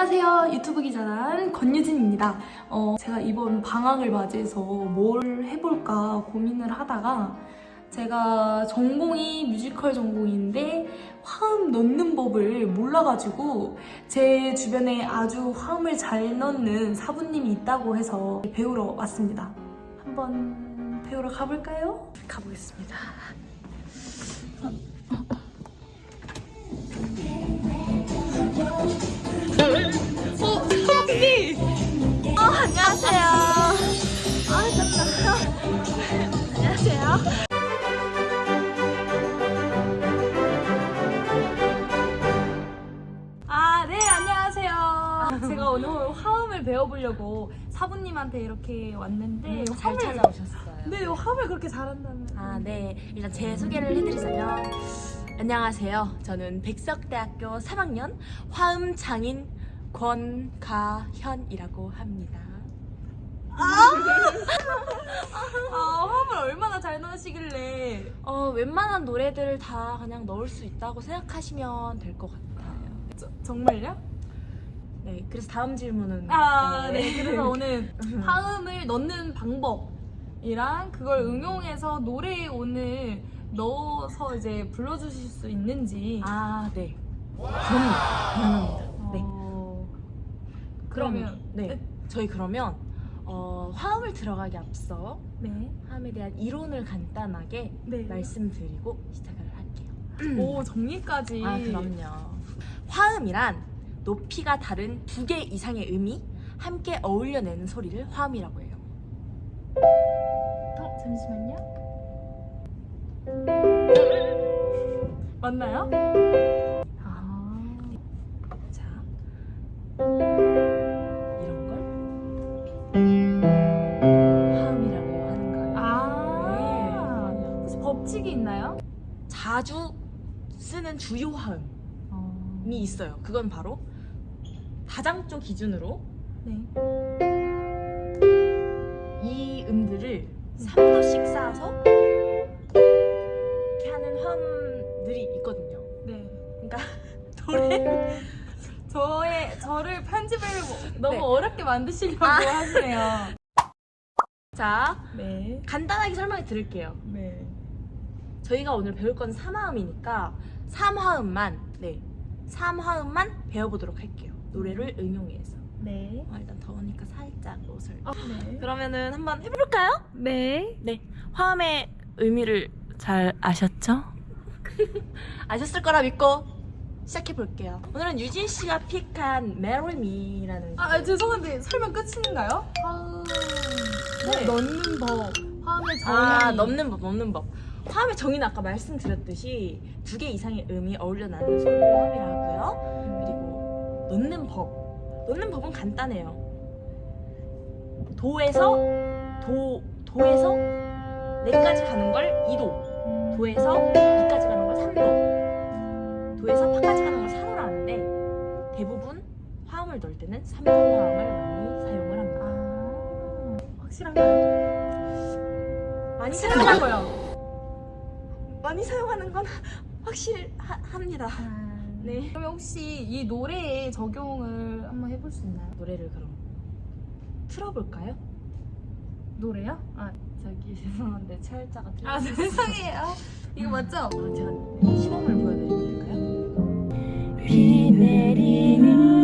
안녕하세요. 유튜브 기자단 권유진입니다. 어, 제가 이번 방학을 맞이해서 뭘 해볼까 고민을 하다가 제가 전공이 뮤지컬 전공인데 화음 넣는 법을 몰라가지고 제 주변에 아주 화음을 잘 넣는 사부님이 있다고 해서 배우러 왔습니다. 한번 배우러 가볼까요? 가보겠습니다. 어, 사부님! 어, 안녕하세요. 아, 잠깐. 안녕하세요. 아, 네, 안녕하세요. 제가 오늘 화음을 배워보려고 사부님한테 이렇게 왔는데 음, 잘 화음을- 찾아오셨어요. 네, 화음을 그렇게 잘한다면. 아, 네. 일단 제 소개를 해드리자면 안녕하세요. 저는 백석대학교 3학년 화음 장인 권가현이라고 합니다. 아, 화음을 얼마나 잘 넣으시길래. 어, 웬만한 노래들을 다 그냥 넣을 수 있다고 생각하시면 될 것 같아요. 저- 정말요? 네, 그래서 다음 질문은 아, 네. 그래서 오늘 화음을 넣는 방법이랑 그걸 응용해서 노래에 오늘 넣어서 이제 불러주실 수 있는지. 아, 네. 그럼요. 네. 어, 그러면 그러면 네. 저희 그러면 어, 화음을 들어가기 앞서 네. 화음에 대한 이론을 간단하게 네. 말씀드리고 시작을 할게요. 오 정리까지. 아, 그럼요. 화음이란 높이가 다른 두 개 이상의 음이 함께 어울려 내는 소리를 화음이라고 해요. 어, 잠시만요. 맞나요? 아. 자, 이런 걸 화음이라고 하는 거예요. 아. 네. 혹시 법칙이 있나요? 자주 쓰는 주요 화음이 어. 있어요. 그건 바로 다장조 기준으로 네. 이 음들을 3도씩 쌓아서 어렵게 만드시려고 아. 하시네요. 자 네. 간단하게 설명해 드릴게요. 네. 저희가 오늘 배울 건 3화음이니까 3화음만 네 3화음만 배워보도록 할게요. 노래를 응용해서. 네. 아, 일단 더우니까 살짝 옷을. 아, 네. 그러면은 한번 해볼까요? 네. 네. 화음의 의미를 잘 아셨죠? 아셨을 거라 믿고 시작해 볼게요. 오늘은 유진 씨가 픽한 Marry Me라는 아, 아, 죄송한데 설명 끝인가요? 화음. 네. 넣는 법. 화음의 정의. 아, 넘는 법, 넘는 법. 화음의 정의는 아까 말씀드렸듯이 두 개 이상의 음이 어울려 나는 소리를 화음이라고 하고요. 그리고 넣는 법. 넣는 법은 간단해요. 도에서 도 도에서 레까지 가는 걸 2도. 도에서 이까지 가는 걸 3도. 화음을 넣을 때는 3도 화음을 많이 사용을 합니다. 아, 확실한가요? 많이 사용하는 확실하고요. 많이 사용하는 건 확실합니다. 네. 그러면 혹시 이 노래에 적용을 한번 해볼 수 있나요? 노래를 그럼 틀어볼까요? 노래요? 아, 저기 죄송한데 철자가 틀려. 아 세상에요. 이거 맞죠? 아, 제가 시범을 보여드리면 될까요? 비 내리는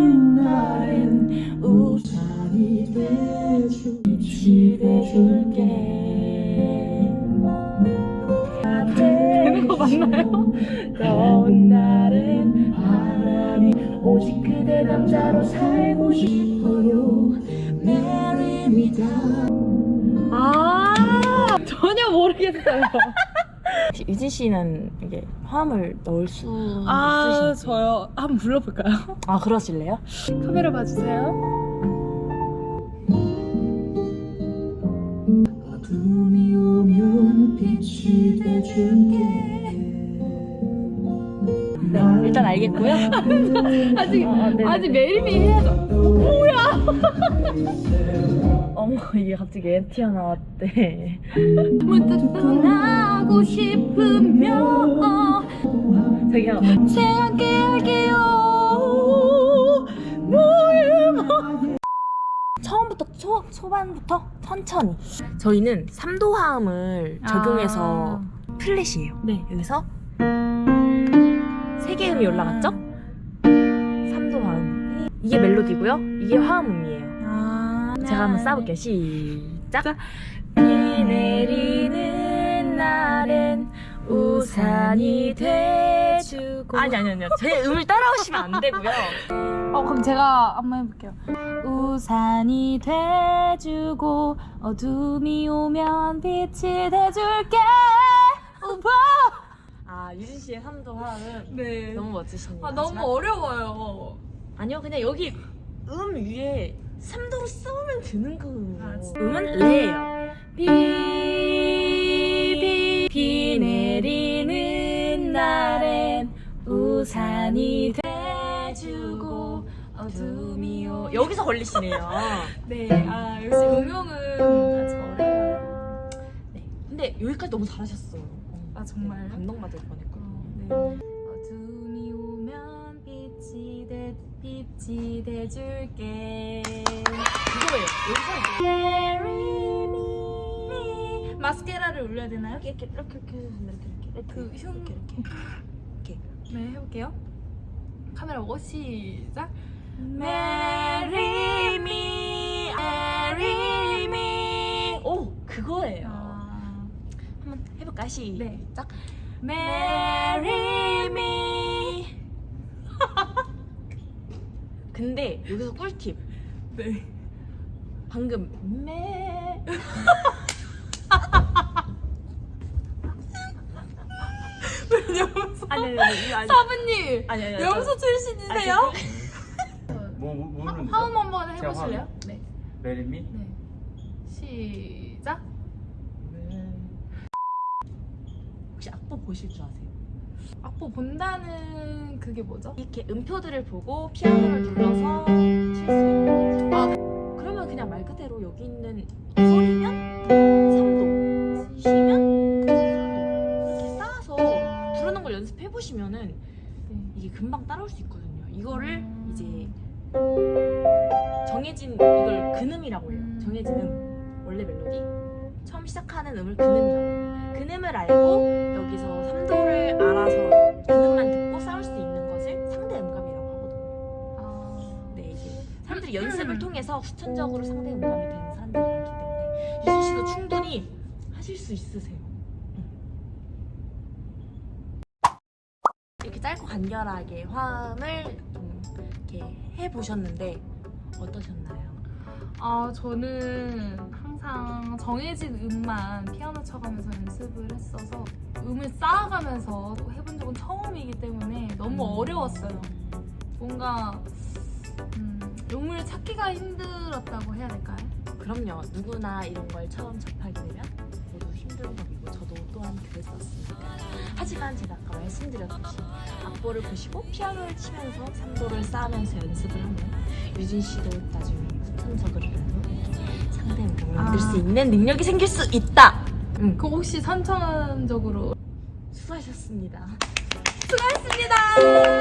맞나요? 더운 날엔 바람이 오직 그대 남자로 살고 싶어요 Marry me down 아 전혀 모르겠어요. 유진 씨는 이게 화음을 넣을 수 아 있으신지? 저요. 한번 불러볼까요? 아 그러실래요? 카메라 봐주세요. 어둠이 오면 빛이 돼줄게 일단 알겠고요. 아직 아, 네네네. 아직 매일매일 해야죠. 어머 이게 갑자기 애 튀어나왔대. 문득 떠나고 싶으면 저기요. 제 함께 할게요. 모여 초반부터 천천히. 저희는 3도 화음을 적용해서 플랫이에요. 네. 여기서 세개 음이 올라갔죠? 3도 화음. 이게 멜로디고요. 이게 화음음이에요. 아, 제가 한번 쌓아볼게요. 시작. 비 내리는 날엔 우산이 돼주고 아니 아니 아니요 제 음을 따라오시면 안 되고요 어, 그럼 제가 한번 해볼게요. 우산이 돼주고 어둠이 오면 빛이 돼줄게. 오빠. 아 유진 씨의 3도 화음은 네. 너무 멋지십니다 아 너무 어려워요. 아니요 그냥 여기 음 위에 3도로 써오면 되는 거예요 아, 진짜? 음은 레예요 비, 비, 비 내리는 날엔 우산이 돼주고 어둠이 오 여기서 걸리시네요 네. 아 역시 음용은 아직 어려워요. 네. 근데 여기까지 너무 잘하셨어요 어, 아 정말요? 감동받을 뻔했거든요 어, 네. 어둠이 오면 빛이 돼 빛이 돼 줄게. 그거예요 여기서 이제 Marry me. 마스케라를 올려야 되나요? 이렇게 이렇게 이렇게 이렇게 이렇게 이렇게 그 이렇게 흉- 이렇게 이렇게 네 해볼게요. 카메라 보고 시작. Marry me, marry me. 오 그거예요 해볼까요 시작 네. Marry me. 근데 여기서 꿀팁 네. 방금 매 염소. 아니 아니 아니 이거 아니 사부님 아니 아니 염소 출신이세요? 뭐, 뭐, 뭐는 화음 한번 제가 해보실래요? 네. 메리미? 네. 시작. 혹시 악보 보실 줄 아세요? 악보 본다는 그게 뭐죠? 이렇게 음표들을 보고 피아노를 눌러서 칠 수 있는 거죠. 아, 그러면 그냥 말 그대로 여기 있는 소리면 3도, 쉬면 4도 이렇게 쌓아서 부르는 걸 연습해 보시면은 네. 이게 금방 따라올 수 있거든요. 이거를 음. 이제 정해진 이걸 근음이라고 해요. 음. 정해진 음 원래 멜로디 처음 시작하는 음을 근음이라고 해요. 근음을 알고 여기서 3도를 알아서 근음만 듣고 싸울 수 있는 것을 상대 음감이라고 하거든요. 아, 네 이게 사람들이 연습을 통해서 후천적으로 상대 음감이 되는 사람들이 많기 때문에 유진 씨도 충분히 하실 수 있으세요. 음. 이렇게 짧고 간결하게 화음을 좀 이렇게 해 보셨는데 어떠셨나요? 아 저는 항상 정해진 음만 피아노 쳐가면서 연습을 했어서 음을 쌓아가면서 해본 적은 처음이기 때문에 너무 음. 어려웠어요. 뭔가 음, 음을 찾기가 힘들었다고 해야 될까요? 그럼요. 누구나 이런 걸 처음 접하게 되면 모두 힘든 법이고 저도 또한 그랬었습니다. 하지만 제가 아까 말씀드렸듯이 악보를 보시고 피아노를 치면서 3도를 쌓으면서 연습을 하면 유진 씨도 나중에 후천적으로 상대 음감을 만들 아. 수 있는 능력이 생길 수 있다. 음, 그 혹시 선천적으로 수고하셨습니다. 수고하셨습니다.